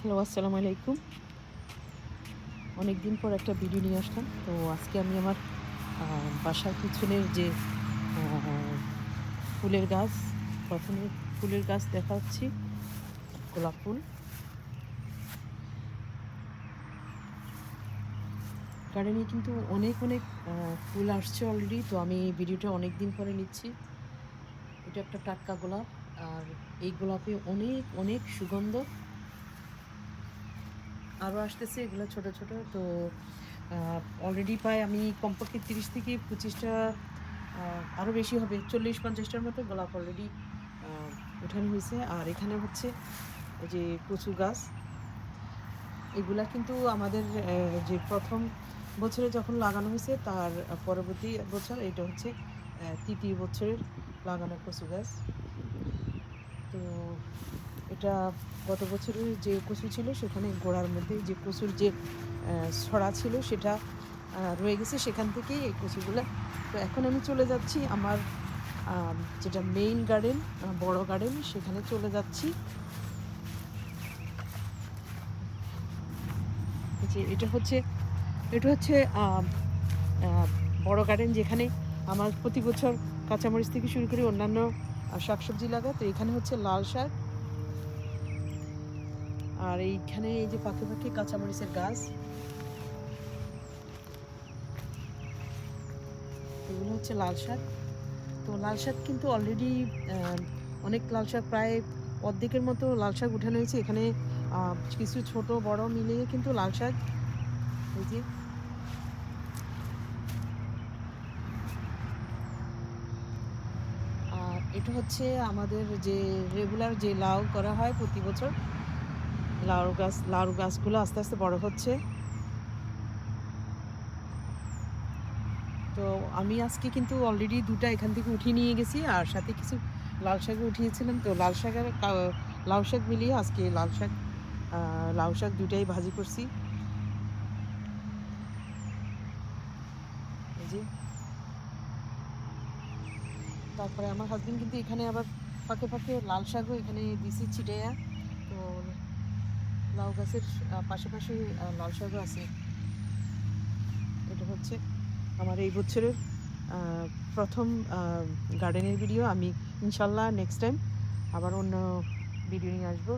Hello, আসসালামু আলাইকুম। অনেক দিন পর একটা ভিডিও নিয়ে আসলাম। তো আজকে আমি আমার বাসার পিছনের যে ফুলের গাছ, প্রথমে ফুলের গাছ দেখাচ্ছি, গোলাপ ফুল। গার্ডেনে কিন্তু অনেক অনেক ফুল আসছে অলরেডি তো আমি ভিডিওটা অনেক দিন পরে নিচ্ছি। এটা একটা টাটকা গোলাপ, আর এই গোলাপে অনেক অনেক সুগন্ধ। আরও আসতেছে, এগুলো ছোট ছোট। তো অলরেডি প্রায় আমি কমপক্ষে তিরিশ থেকে পঁচিশটা আরও বেশি হবে, চল্লিশ, পঞ্চাশটার মতো গোলাপ অলরেডি উঠানো হয়েছে। আর এখানে হচ্ছে যে কচু গাছ, এগুলা কিন্তু আমাদের যে প্রথম বছরে যখন লাগানো হয়েছে, তার পরবর্তী বছর এটা হচ্ছে তৃতীয় বছরের লাগানো কচু গাছ। তো, এটা গত বছরের যে কচু ছিল, সেখানে গোড়ার মধ্যে যে কচুর যে ছড়া ছিল, সেটা রয়ে গেছে সেখান থেকেই এই কচুগুলো। তো এখন আমি চলে যাচ্ছি আমার যেটা মেইন গার্ডেন বড় গার্ডেন সেখানে চলে যাচ্ছি। যে এটা হচ্ছে এটা হচ্ছে বড় গার্ডেন যেখানে আমার প্রতি বছর কাঁচামরিচ থেকে শুরু করে অন্যান্য শাকসবজি লাগা তো এখানে হচ্ছে লাল শাক আর এইখানে এই যে পাখি পাখি কাঁচামরিচের গাছ। এগুলো হচ্ছে লাল শাক। তো লাল শাক কিন্তু অলরেডি অনেক লাল শাক প্রায় অর্ধেকের মতো লাল শাক উঠানো হয়েছে। এখানে কিছু ছোট, বড় মিলিয়ে কিন্তু লাল শাক। এই যে। আর এটা হচ্ছে আমাদের যে রেগুলার যে লাউ করা হয় প্রতি বছর লাউ গাছ, লাউ গাছগুলো আস্তে আস্তে বড় হচ্ছে। তো আমি আজকে কিন্তু অলরেডি দুটা এখান থেকে উঠিয়ে নিয়ে গেছি, আর সাথে কিছু লাল শাকও উঠিয়েছিলাম। তো লাল শাকের কা- লাউ শাক মিলিয়ে আজকে লাল শাক লাউ শাক দুটাই ভাজি করছি। তারপরে আমার হাজবেন্ড কিন্তু এখানে আবার ফাঁকে ফাঁকে লাল শাকও এখানে দিছি ছিটাইয়া। তো লাউ গাছের পাশাপাশি শাকও আছে। এটা হচ্ছে আমার এই বছরের প্রথম গার্ডেনের ভিডিও আমি ইনশাল্লাহ নেক্সট টাইম আবার অন্য ভিডিও নিয়ে আসব।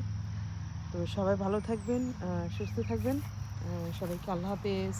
তো সবাই ভালো থাকবেন সুস্থ থাকবেন। সবাইকে আল্লাহ হাফেজ।